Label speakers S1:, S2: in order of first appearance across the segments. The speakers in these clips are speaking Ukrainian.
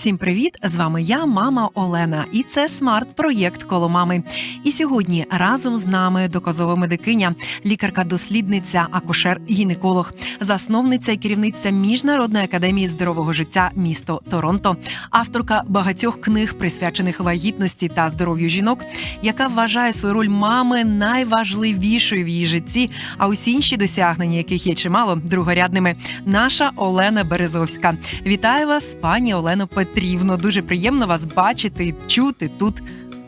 S1: Всім привіт! З вами я, мама Олена, і це смарт-проєкт коло мами. І сьогодні разом з нами доказова медикиня, лікарка-дослідниця, акушер-гінеколог, засновниця і керівниця міжнародної академії здорового життя місто Торонто, авторка багатьох книг, присвячених вагітності та здоров'ю жінок, яка вважає свою роль мами найважливішою в її житті, а усі інші досягнення, яких є чимало другорядними. Наша Олена Березовська. Вітаю вас, пані Олено Петрівно. Дуже приємно вас бачити і чути тут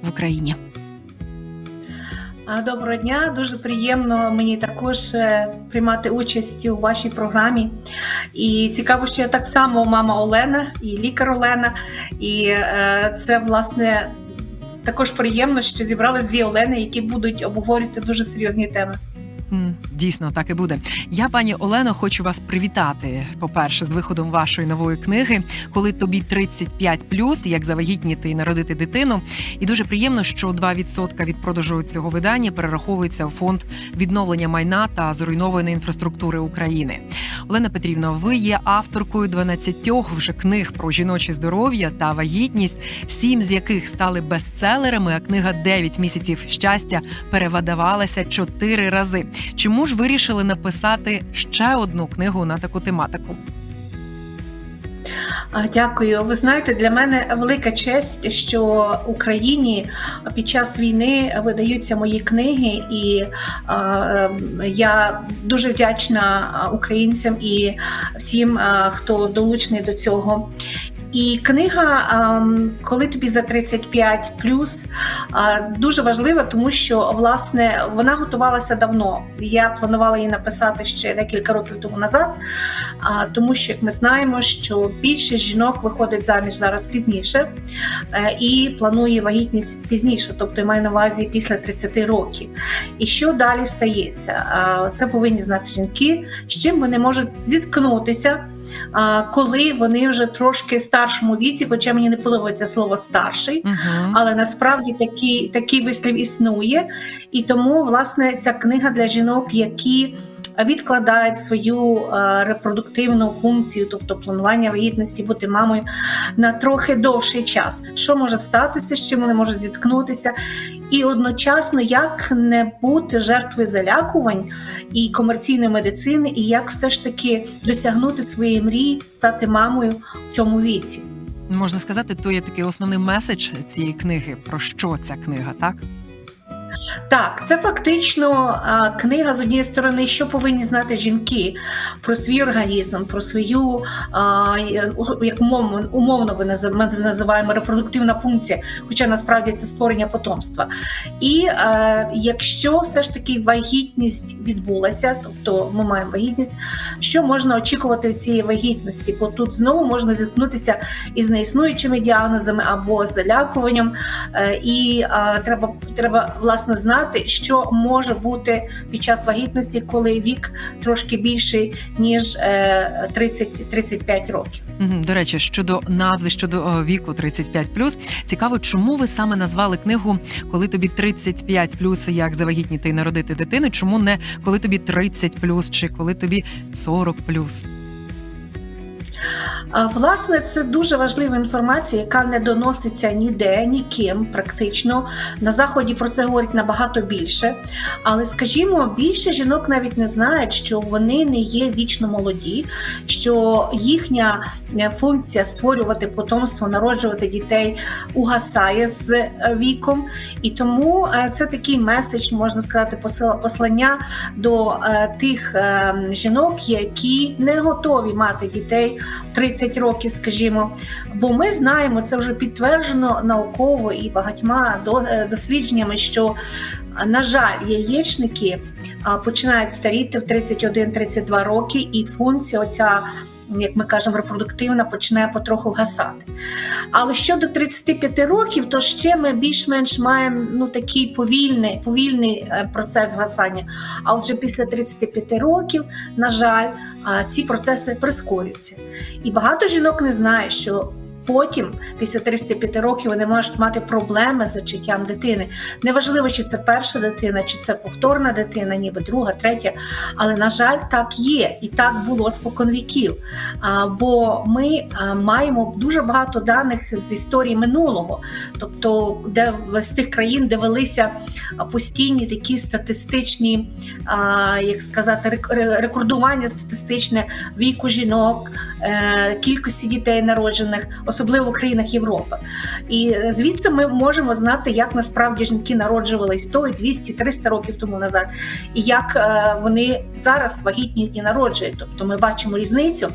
S1: в Україні.
S2: Доброго дня, дуже приємно мені також е, приймати участь у вашій програмі. І цікаво, що я так само мама Олена і лікар Олена. І е, це власне також приємно, що зібрались дві Олени, які будуть обговорювати дуже серйозні теми.
S1: Дійсно, так і буде. Я, пані Олено, хочу вас привітати. По-перше, з виходом вашої нової книги, коли тобі 35+, як завагітніти і народити дитину. І дуже приємно, що 2% від продажу цього видання перераховується у фонд відновлення майна та зруйнованої інфраструктури України. Олена Петрівна, ви є авторкою 12 вже книг про жіноче здоров'я та вагітність, сім з яких стали бестселерами. А книга «9 місяців щастя перевидавалася чотири рази. Чому ж вирішили написати ще одну книгу на таку тематику?
S2: Дякую. Ви знаєте, для мене велика честь, що Україні під час війни видаються мої книги, і ем, я дуже вдячна українцям і всім, хто долучений до цього. І книга, ем, коли тобі за 35 плюс, дуже важлива, тому що власне вона готувалася давно. Я планувала її написати ще декілька років тому назад, тому що, як ми знаємо, що більшість жінок виходить заміж зараз пізніше е, і планує вагітність пізніше, тобто має на увазі після 30 років. І що далі стається? Це повинні знати жінки, з чим вони можуть зіткнутися коли вони вже трошки старшому віці, хоча мені не подобається слово старший, але насправді такий, такий вислів існує. І тому, власне, ця книга для жінок, які відкладають свою репродуктивну функцію, тобто планування вагітності, бути мамою на трохи довший час. Що може статися, з чим вони можуть зіткнутися, і одночасно як не бути жертвою залякувань і комерційної медицини, і як все ж таки досягнути своєї мрії, стати мамою в цьому віці.
S1: Можна сказати, то є такий основний меседж цієї книги. Про що ця книга, так?
S2: Так, це фактично книга з однієї сторони, що повинні знати жінки про свій організм, про свою як умовно, ми називаємо репродуктивна функція, хоча насправді це створення потомства. І а, якщо все ж таки вагітність відбулася, тобто ми маємо вагітність, що можна очікувати від цієї вагітності? Бо тут знову можна зіткнутися із неіснуючими діагнозами або залякуванням, е, і треба, треба власне знати, що може бути під час вагітності, коли вік трошки більший ніж 30-35 е, років.
S1: До речі, щодо назви щодо віку 35+, цікаво, чому ви саме назвали книгу, коли тобі 35+, як завагітніти і народити дитину? Чому не коли тобі 30+, чи коли тобі 40+?
S2: Власне, це дуже важлива інформація, яка не доноситься ніде, ніким практично. На заході про це говорять набагато більше. Але скажімо, більше жінок навіть не знають, що вони не є вічно молоді, що їхня е, функція створювати потомство, народжувати дітей угасає з е, віком. І тому е, це такий меседж, можна сказати, послання до тих жінок, які не готові мати дітей 30 30 років, скажімо. Бо ми знаємо, це вже підтверджено науково і багатьма е, дослідженнями, що, на жаль, яєчники починають старіти в 31-32 роки, і функція оця. Як ми кажемо, репродуктивна починає потроху гасати. Але щодо 35 років, то ще ми більш-менш маємо ну, такий повільний повільний е, процес гасання. А вже після 35 років, на жаль, ці процеси прискорюються. І багато жінок не знає, що Потім, після 35 років, вони можуть мати проблеми з зачаттям дитини. Неважливо, чи це перша дитина, чи це повторна дитина, ніби друга, третя. Але на жаль, так є, і так було споконвіків. Бо ми маємо дуже багато даних з історії минулого, тобто де з тих країн, де велися постійні такі статистичні, як сказати, рекордування статистичне віку жінок, е, кількості дітей народжених, особливо в країнах Європи. І е, звідси ми можемо знати, як насправді жінки народжували 100, 200, 300 років тому назад, і як е, вони зараз вагітніють і народжують. Тобто ми бачимо різницю.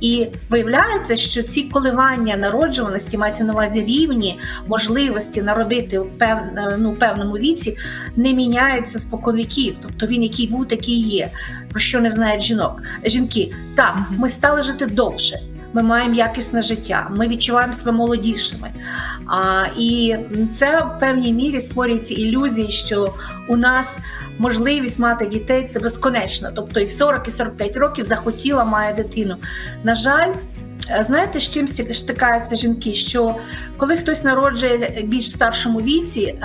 S2: І виявляється, що ці коливання народжуваності мається на увазі рівні можливості народити в пев- ну, певному віці, не міняється споконвіків. Тобто він, який був, такий є. Про що не знають жінок. Жінки, так, ми стали жити довше. Ми маємо якісне життя, ми відчуваємо себе молодішими. А, і це в певній мірі створюється ілюзії, що у нас можливість мати дітей це безконечно. Тобто і в 40, і 45 років захотіла має дитину. На жаль, знаєте, з чим стик- стикаються жінки? Що коли хтось народжує більш старшому віці,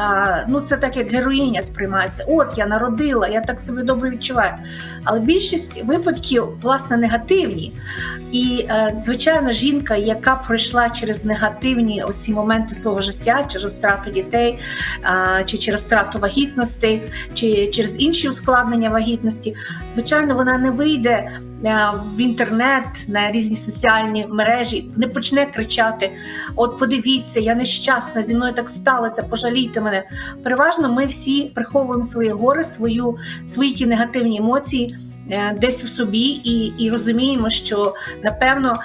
S2: ну це так як героїня сприймається. От я народила, я так себе добре відчуваю. Але більшість випадків власне негативні. І е, звичайно, жінка, яка пройшла через негативні оці моменти свого життя, через втрату дітей, е, чи через втрату вагітності, чи через інші ускладнення вагітності, звичайно, вона не вийде е, в інтернет на різні соціальні мережі, не почне кричати: От подивіться, я нещасна, зі мною так сталося, пожалійте мене. Переважно ми всі приховуємо своє горе, свою свої ті негативні емоції е, десь у собі, і, і розуміємо, що напевно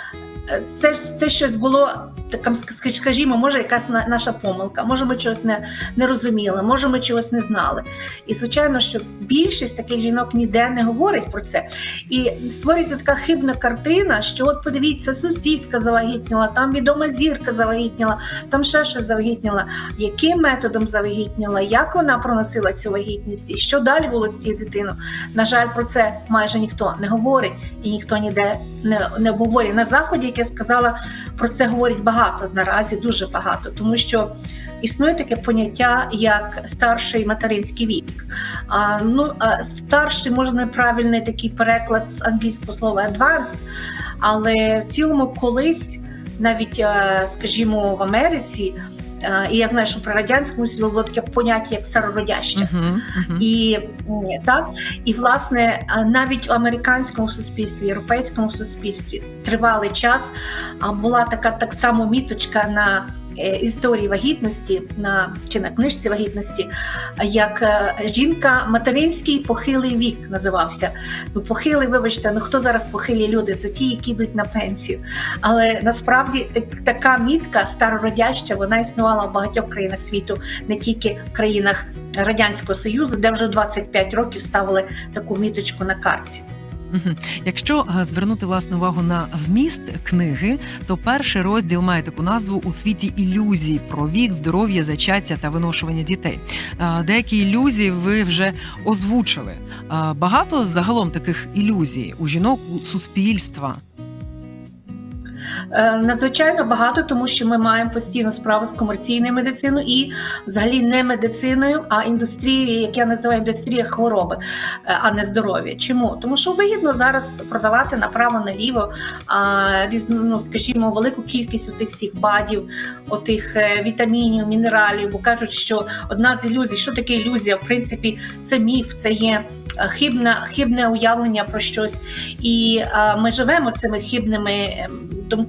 S2: е, це, це щось було. Таким, скажімо, може, якась наша помилка, може, ми чогось не, не розуміли, може, ми чогось не знали. І звичайно, що більшість таких жінок ніде не говорить про це. І створюється така хибна картина, що от подивіться, сусідка завагітніла, там відома зірка завагітніла, там ще щось завагітніла, яким методом завагітніла, як вона проносила цю вагітність, і що далі було з цією дитиною. На жаль, про це майже ніхто не говорить і ніхто ніде не, не обговорює. На заході, як я сказала, про це говорять багато наразі, дуже багато, тому що. Існує таке поняття як старший материнський вік. А, ну, старший може неправильний такий переклад з англійського слова advanced, але в цілому колись, навіть, скажімо, в Америці, і я знаю, що про радянському Союзі було таке поняття як старородяще.
S1: Угу, угу.
S2: І так, і власне навіть у американському суспільстві, європейському суспільстві тривалий час була така так само міточка на історії вагітності на чи на книжці вагітності, як е, жінка материнський похилий вік називався. Ну, похилий, вибачте, ну хто зараз похилі люди? Це ті, які йдуть на пенсію. Але насправді так, така мітка старородяща, вона існувала в багатьох країнах світу, не тільки в країнах Радянського Союзу, де вже 25 років ставили таку міточку на карті.
S1: Якщо е, звернути власну увагу на зміст книги, то перший розділ має таку назву у світі ілюзій про вік, здоров'я, зачаття та виношування дітей. Е, Деякі ілюзії ви вже озвучили. Е, Багато загалом таких ілюзій у жінок у суспільства.
S2: Е, Надзвичайно багато, тому що ми маємо постійно справу з комерційною медициною і взагалі не медициною, а індустрією, як я називаю індустрія хвороби, е, а не здоров'я. Чому? Тому що вигідно зараз продавати направо наліво різну, ну, скажімо, велику кількість тих всіх бадів, отих е, вітамінів, мінералів, бо кажуть, що одна з ілюзій, що таке ілюзія? В принципі, це міф, це є хибне, хибне уявлення про щось. І ми живемо цими хибними ем,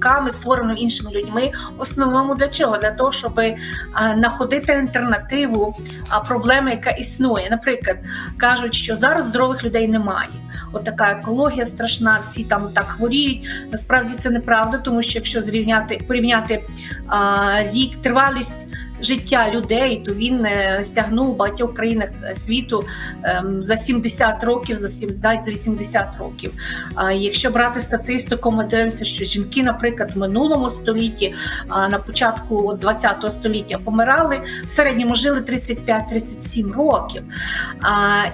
S2: думками, створеними іншими людьми. В основному для чого? Для того, щоб знаходити альтернативу проблеми, яка існує. Наприклад, кажуть, що зараз здорових людей немає. От така екологія страшна, всі там так хворіють. Насправді це неправда, тому що якщо зрівняти порівняти а, рік, тривалість життя людей, то він е, сягнув багатьох країнах е, світу ем, за 70 років, за навіть за 80 років. А якщо брати статистику, ми дивимося, що жінки, наприклад, в минулому столітті, на початку 20 століття помирали, в середньому жили 35-37 років.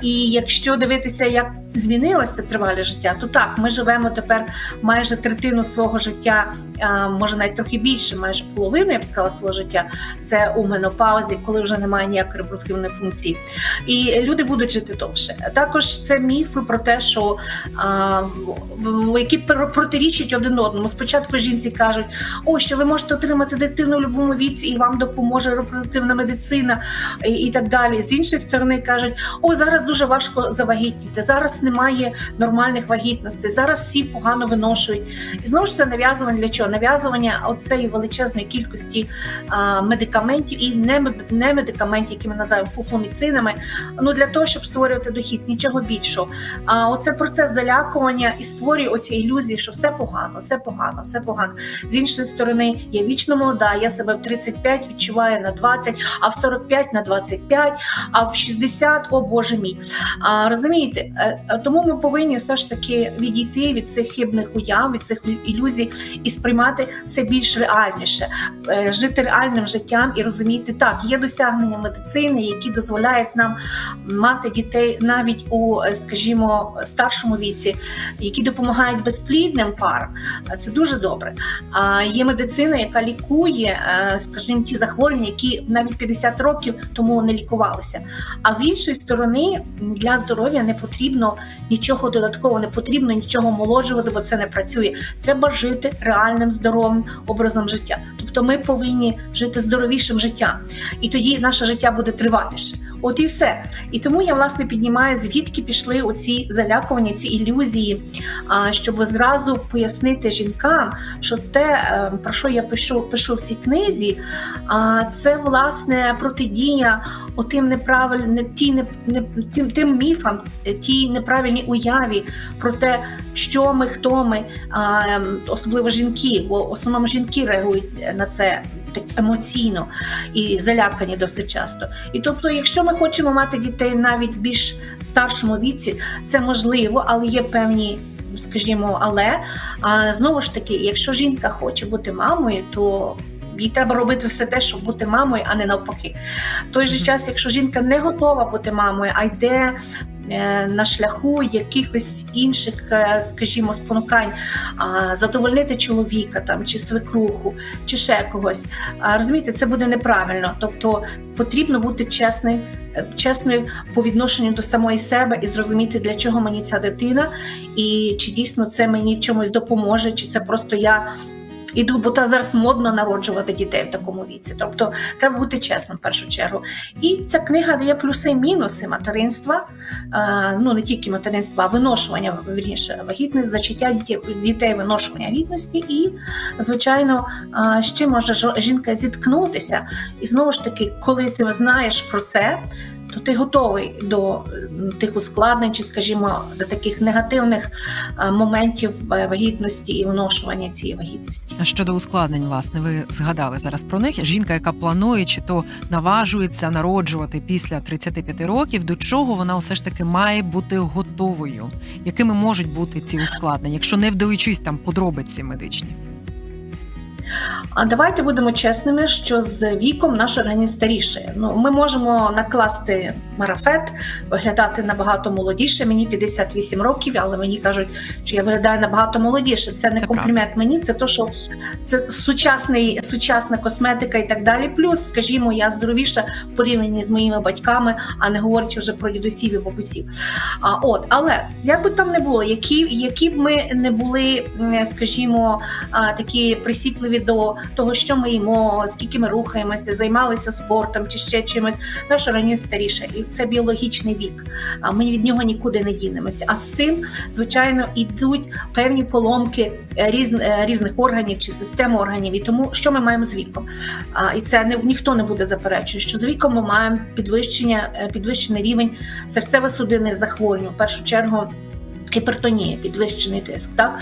S2: І якщо дивитися, як змінилося тривале життя, то так, ми живемо тепер майже третину свого життя, може навіть трохи більше, майже половину, я б сказала, свого життя. Це у менопаузі, коли вже немає ніякої репродуктивної функції. І люди будуть жити довше. Також це міфи про те, що а, які протирічать один одному. Спочатку жінці кажуть, о, що ви можете отримати дитину в будь-якому віці, і вам допоможе репродуктивна медицина і, і так далі. З іншої сторони кажуть, о, зараз дуже важко завагітніти, зараз немає нормальних вагітностей, зараз всі погано виношують. І знову ж це нав'язування для чого? Нав'язування оцеї величезної кількості а, медикаментів і не, не медикаментів, які ми називаємо фуфломіцинами, ну для того, щоб створювати дохід, нічого більшого. А оце процес залякування і створює оці ілюзії, що все погано, все погано, все погано. З іншої сторони, я вічно молода, я себе в 35 відчуваю на 20, а в 45 на 25, а в 60, о Боже мій. А, розумієте, Е, е, тому ми повинні все ж таки відійти від цих хибних уяв, від цих ілюзій і сприймати все більш реальніше, Е, жити реальним життям і розуміти, так, є досягнення медицини, які дозволяють нам мати дітей навіть у, е, скажімо, старшому віці, які допомагають безплідним парам. Е, Це дуже добре. А є медицина, яка лікує, е, скажімо, ті захворювання, які навіть 50 років тому не лікувалися. А з іншої сторони, для здоров'я не потрібно нічого додатково не потрібно нічого молоджувати, бо це не працює. Треба жити реальним здоровим образом життя. Тобто ми повинні жити здоровішим життям, і тоді наше життя буде триваліше. От і все. І тому я власне піднімаю, звідки пішли оці залякування, ці ілюзії, щоб зразу пояснити жінкам, що те, е, про що я пишу, пишу в цій книзі, а, це власне протидія отим неправильним ті не, не тим, міфам, тій неправильній уяві про те, що ми, хто ми, ем, особливо жінки, бо в основному жінки реагують на це так емоційно і залякані досить часто. І тобто, якщо ми хочемо мати дітей навіть в більш старшому віці, це можливо, але є певні. Скажімо, але а, знову ж таки, якщо жінка хоче бути мамою, то їй треба робити все те, щоб бути мамою, а не навпаки. В той же час, якщо жінка не готова бути мамою, а йде е, на шляху якихось інших, е, скажімо, спонукань, задовольнити чоловіка там чи свекруху, чи ще когось. Розумієте, це буде неправильно. Тобто потрібно бути чесним. е, Чесною по відношенню до самої себе і зрозуміти, для чого мені ця дитина, і чи дійсно це мені в чомусь допоможе, чи це просто я іду, бо та зараз модно народжувати дітей в такому віці. Тобто треба бути чесним в першу чергу. І ця книга дає плюси і мінуси материнства, е, ну не тільки материнства, а виношування вірніше, вагітність, зачаття дітей, виношування гідності, і звичайно, е, чим може жінка зіткнутися. І знову ж таки, коли ти знаєш про це. То ти готовий до тих ускладнень, чи, скажімо, до таких негативних е, моментів е, вагітності і виношування цієї вагітності.
S1: А Щодо ускладнень, власне, ви згадали зараз про них. Жінка, яка планує чи то наважується народжувати після 35 років, до чого вона все ж таки має бути готовою? Якими можуть бути ці ускладнення, якщо не вдаючись там подробиці медичні?
S2: А давайте будемо чесними, що з віком наш організм старішає. Ну, ми можемо накласти марафет, виглядати набагато молодіше. Мені 58 років, але мені кажуть, що я виглядаю набагато молодіше. Це не
S1: Це
S2: комплімент мені, це то, що це сучасний, сучасна косметика і так далі. Плюс, скажімо, я здоровіша в порівнянні з моїми батьками, а не говорячи вже про дідусів і бабусів. А от, але як би там не було, які, які б ми не були, скажімо, такі присіпливі до того, що ми їмо, скільки ми рухаємося, займалися спортом чи ще чимось, наш організм старіше, і це біологічний вік. А ми від нього нікуди не дінемося. А з цим, звичайно, ідуть певні поломки е, е, різних органів чи систем органів. І тому що ми маємо з віком? І це не ніхто не буде заперечувати, що з віком ми маємо підвищення, е, підвищений рівень серцево-судинних захворювань, в першу чергу. Гіпертонія, підвищений тиск, так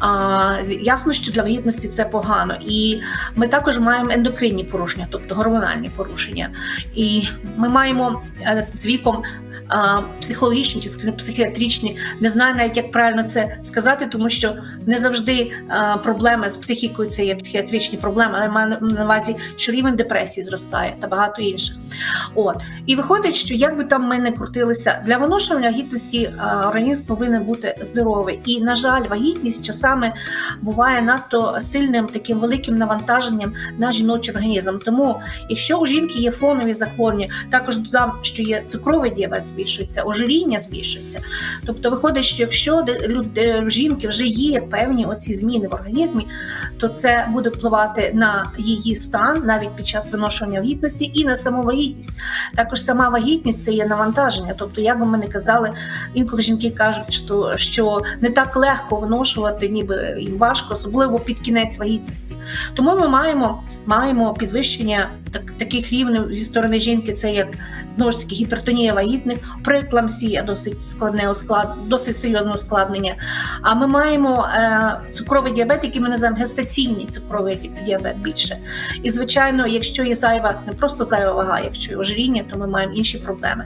S2: а, ясно, що для вагітності це погано, і ми також маємо ендокринні порушення, тобто гормональні порушення. І ми маємо е, з віком психологічні чи психіатричні. Не знаю навіть, як правильно це сказати, тому що не завжди проблеми з психікою це є психіатричні проблеми, але маю на увазі, що рівень депресії зростає та багато інших. От і виходить, що як би там ми не крутилися, для виношування вагітності організм повинен бути здоровий. І, на жаль, вагітність часами буває надто сильним таким великим навантаженням на жіночий організм. Тому, якщо у жінки є фонові захворювання, також додам, що є цукровий діабет збільшується, ожиріння збільшується. Тобто, виходить, що якщо в жінки вже є певні оці зміни в організмі, то це буде впливати на її стан навіть під час виношування вагітності і на саму вагітність. Також сама вагітність це є навантаження. Тобто, як би ми не казали, інколи жінки кажуть, що не так легко виношувати, ніби їм важко, особливо під кінець вагітності. Тому ми маємо, маємо підвищення так, таких рівнів зі сторони жінки. Це як знову ж таки гіпертонія вагітних, преекламсія, досить складне усклад, досить серйозне ускладнення. А ми маємо е, цукровий діабет, який ми називаємо гестаційний цукровий діабет більше. І звичайно, якщо є зайва, не просто зайва вага, якщо є ожиріння, то ми маємо інші проблеми.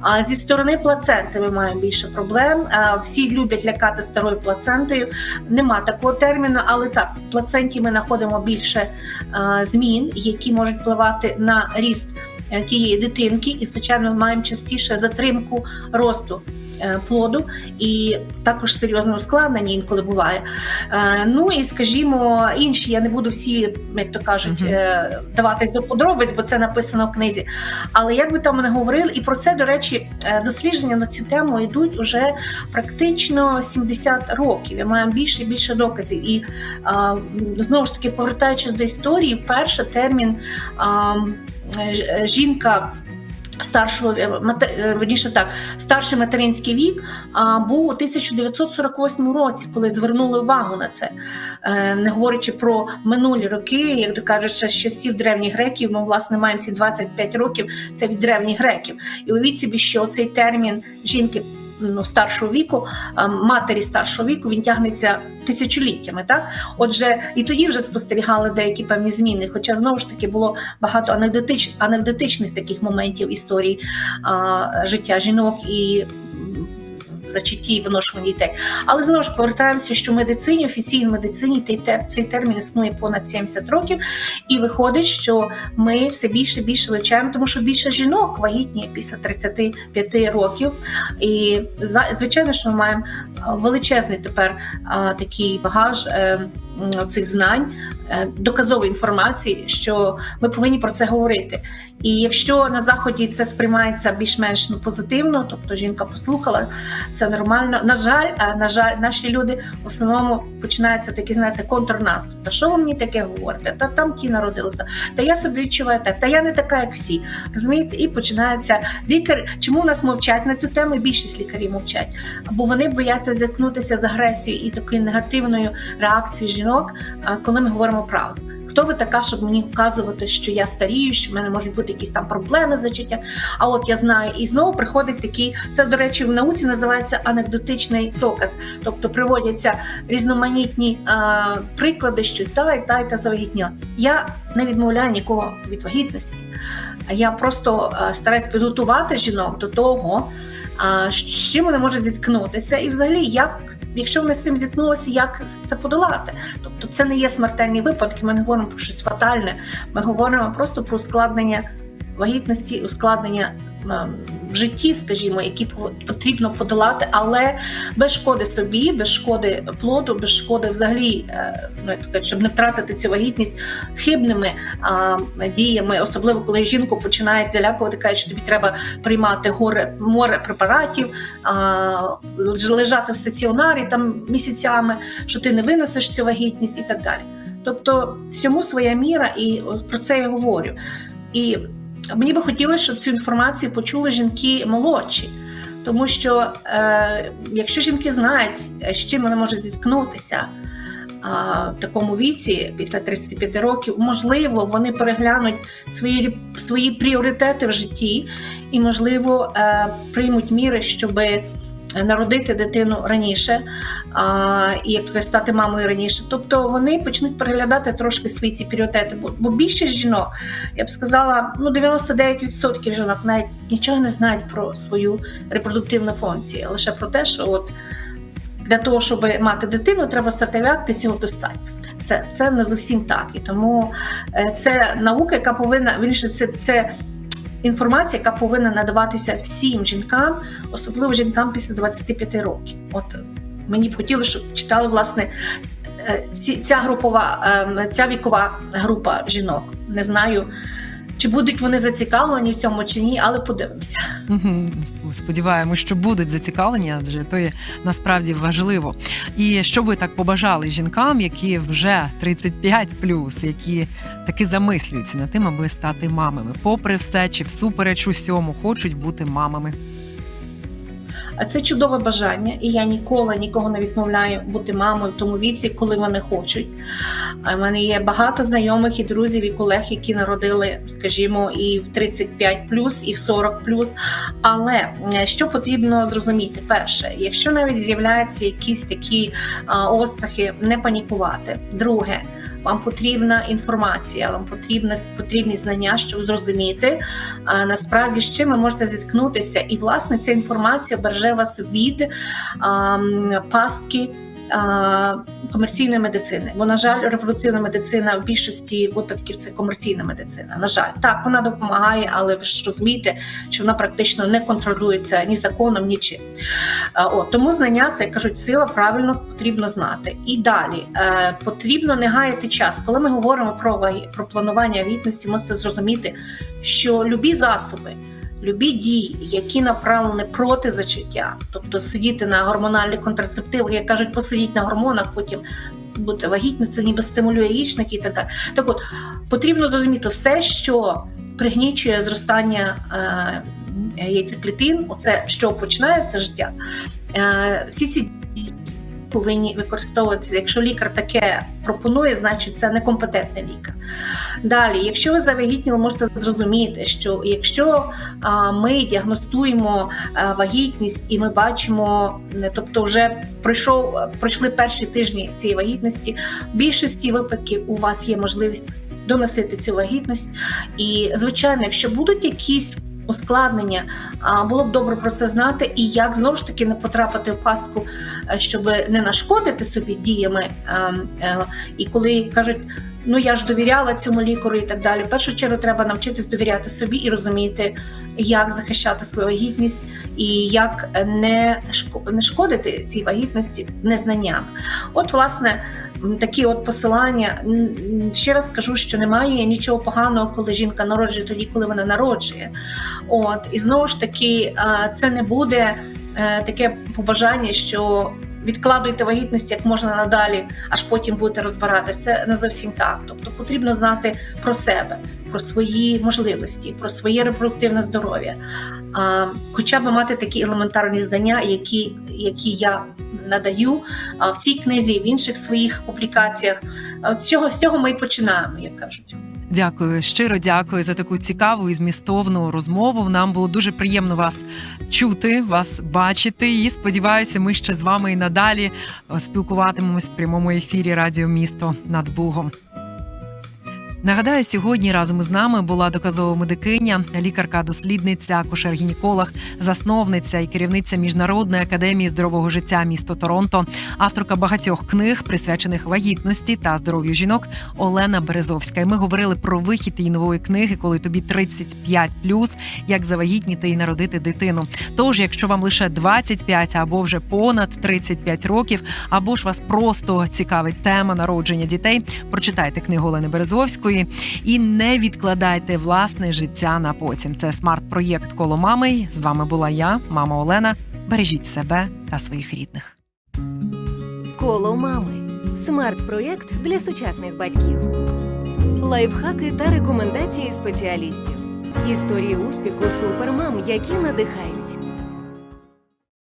S2: А зі сторони плаценти ми маємо більше проблем. А, всі люблять лякати старою плацентою. Нема такого терміну, але так, в плаценті ми знаходимо більше а, змін, які можуть впливати на ріст е, тієї дитинки, і звичайно, ми маємо частіше затримку росту. е, Плоду і також серйозне ускладнення інколи буває. Е, Ну і скажімо, інші я не буду всі, як то кажуть,
S1: Мгм.
S2: е, даватись до подробиць, бо це написано в книзі. Але як би там не говорили, і про це, до речі, е, дослідження на цю тему йдуть уже практично 70 років. І маємо більше і більше доказів. І знову ж таки, повертаючись до історії, вперше термін е, жінка. Старшого е, е, верніше так, старший материнський вік а, був у 1948 році, коли звернули увагу на це, Е, не говорячи про минулі роки, як то кажуть, ще з часів древніх греків. Ми власне маємо ці 25 років. Це від древніх греків. І уявіть собі, що цей термін жінки старшого віку, матері старшого віку, він тягнеться тисячоліттями. Так, отже, і тоді вже спостерігали деякі певні зміни. Хоча знову ж таки було багато анекдотич, анекдотичних таких моментів історії а, життя жінок і. М, Зачатті і виношування дітей. Але знову ж повертаємося, що в медицині, офіційній медицині цей термін існує понад 70 років, і виходить, що ми все більше і більше вивчаємо, тому що більше жінок вагітні після 35 років. І за- звичайно, що ми маємо величезний тепер а, такий багаж е, цих знань, е, доказової інформації, що ми повинні про це говорити. І якщо на заході це сприймається більш-менш ну, позитивно, тобто жінка послухала, все нормально. На жаль, е, на жаль, наші люди в основному починається такий, знаєте, контрнаступ. Та що ви мені таке говорите? Та там ті народили, та, та я собі відчуваю так, та я не така, як всі. Розумієте, і починається лікар. Чому нас мовчать на цю тему? Більшість лікарів мовчать, бо вони бояться зіткнутися з агресією і такою негативною реакцією жінок, коли ми говоримо правду. Хто ви така, щоб мені вказувати, що я старію, що в мене можуть бути якісь там проблеми з зачаття? А от я знаю, і знову приходить такий, це до речі, в науці називається анекдотичний доказ. Тобто приводяться різноманітні е, приклади, що та і та і та завагітніла. Я не відмовляю нікого від вагітності. Я просто е, стараюсь підготувати жінок до того, е, з чим вони можуть зіткнутися, і взагалі, як, якщо вони з цим зіткнулися, як це подолати. Тобто це не є смертельні випадки, ми не говоримо про щось фатальне, ми говоримо просто про ускладнення вагітності, ускладнення е, в житті, скажімо, які по- потрібно подолати, але без шкоди собі, без шкоди плоду, без шкоди взагалі, е, ну, щоб не втратити цю вагітність хибними діями, особливо коли жінку починають залякувати, кажуть, що тобі треба приймати горе море препаратів, лежати в стаціонарі там місяцями, що ти не виносиш цю вагітність і так далі. Тобто всьому своя міра, і про це я говорю. І мені би хотілося, щоб цю інформацію почули жінки молодші. Тому що е, якщо жінки знають, е, з чим вони можуть зіткнутися а, в такому віці, після 35 років, можливо, вони переглянуть свої, свої пріоритети в житті і, можливо, е, приймуть міри, щоб народити дитину раніше, а, і як стати мамою раніше. Тобто вони почнуть переглядати трошки свої ці пріоритети. Бо, бо більшість жінок, я б сказала, ну 99% жінок навіть нічого не знають про свою репродуктивну функцію, лише про те, що от для того, щоб мати дитину, треба стати акти, цього достатньо. Це, це не зовсім так. І тому е, це наука, яка повинна вірніше, це, це інформація, яка повинна надаватися всім жінкам, особливо жінкам після 25 років. От мені б хотілося, щоб читали власне е, ця групова, ем, ця вікова група жінок. Не знаю, чи будуть вони зацікавлені в цьому чи ні, але подивимося.
S1: Сподіваємось, що будуть зацікавлені, адже то є насправді важливо. І що ви так побажали жінкам, які вже 35+, які таки замислюються над тим, аби стати мамами, попри все чи всупереч усьому, хочуть бути мамами.
S2: А це чудове бажання, і я ніколи нікого не відмовляю бути мамою в тому віці, коли вони хочуть. У мене є багато знайомих і друзів, і колег, які народили, скажімо, і в 35 і в 40 Але що потрібно зрозуміти? Перше, якщо навіть з'являються якісь такі острахи, не панікувати. Друге. Вам потрібна інформація, вам потрібна потрібні знання, щоб зрозуміти а, насправді з чим ви можете зіткнутися. І власне ця інформація береже вас від а, пастки. А, Комерційної медицини, бо на жаль, репродуктивна медицина в більшості випадків це комерційна медицина. На жаль, так вона допомагає, але ви ж розумієте, що вона практично не контролюється ні законом, ні чим. Е, От, тому знання це як кажуть, сила правильно потрібно знати. І далі е, потрібно не гаяти час. Коли ми говоримо про про планування вагітності, можете зрозуміти, що любі засоби. Любі дії, які направлені проти зачаття, тобто сидіти на гормональних контрацептивах, як кажуть, посидіть на гормонах, потім бути вагітно, це ніби стимулює яєчники і так далі. Так от потрібно зрозуміти все, що пригнічує зростання е, яйцеклітин, оце що починається життя. Е, всі ці повинні використовуватися. Якщо лікар таке пропонує, значить це некомпетентний лікар. Далі, якщо ви завагітніли, можете зрозуміти, що якщо ми діагностуємо вагітність і ми бачимо, не, тобто вже пройшов, пройшли перші тижні цієї вагітності, в більшості випадків у вас є можливість доносити цю вагітність. І, звичайно, якщо будуть якісь ускладнення, було б добре про це знати, і як знову ж таки не потрапити в пастку, е, щоб не нашкодити собі діями. е, е, І коли кажуть, ну я ж довіряла цьому лікарю і так далі. В першу чергу треба навчитись довіряти собі і розуміти, як захищати свою вагітність і як не шкодити цій вагітності незнанням. От, власне, такі от посилання. Ще раз скажу, що немає нічого поганого, коли жінка народжує тоді, коли вона народжує. От і знову ж таки, е, це не буде е, таке побажання, що відкладуйте вагітність як можна надалі, аж потім будете розбиратися. Це не зовсім так. Тобто потрібно знати про себе, про свої можливості, про своє репродуктивне здоров'я, хоча б мати такі елементарні знання, які, які я надаю в цій книзі, в інших своїх публікаціях. З цього, з цього ми і починаємо, як кажуть.
S1: Дякую, щиро дякую за таку цікаву і змістовну розмову. Нам було дуже приємно вас чути, вас бачити. І сподіваюся, ми ще з вами і надалі е, спілкуватимемось в прямому ефірі Радіо Місто над Бугом. Нагадаю, сьогодні разом із нами була доказова медикиня, лікарка-дослідниця, акушер-гінеколог, засновниця і керівниця міжнародної академії здорового життя місто Торонто, авторка багатьох книг, присвячених вагітності та здоров'ю жінок Олена Березовська. І ми говорили про вихід її нової книги, коли тобі 35+, як завагітніти і народити дитину. Тож, якщо вам лише 25 або вже понад 35 років, або ж вас просто цікавить тема народження дітей, прочитайте книгу Олени Березовської і не відкладайте власне життя на потім. Це смарт-проєкт коло мами. З вами була я, мама Олена. Бережіть себе та своїх рідних.
S3: Коло мами. Смарт-проєкт для сучасних батьків. Лайфхаки та рекомендації спеціалістів. Історії успіху супермам, які надихають.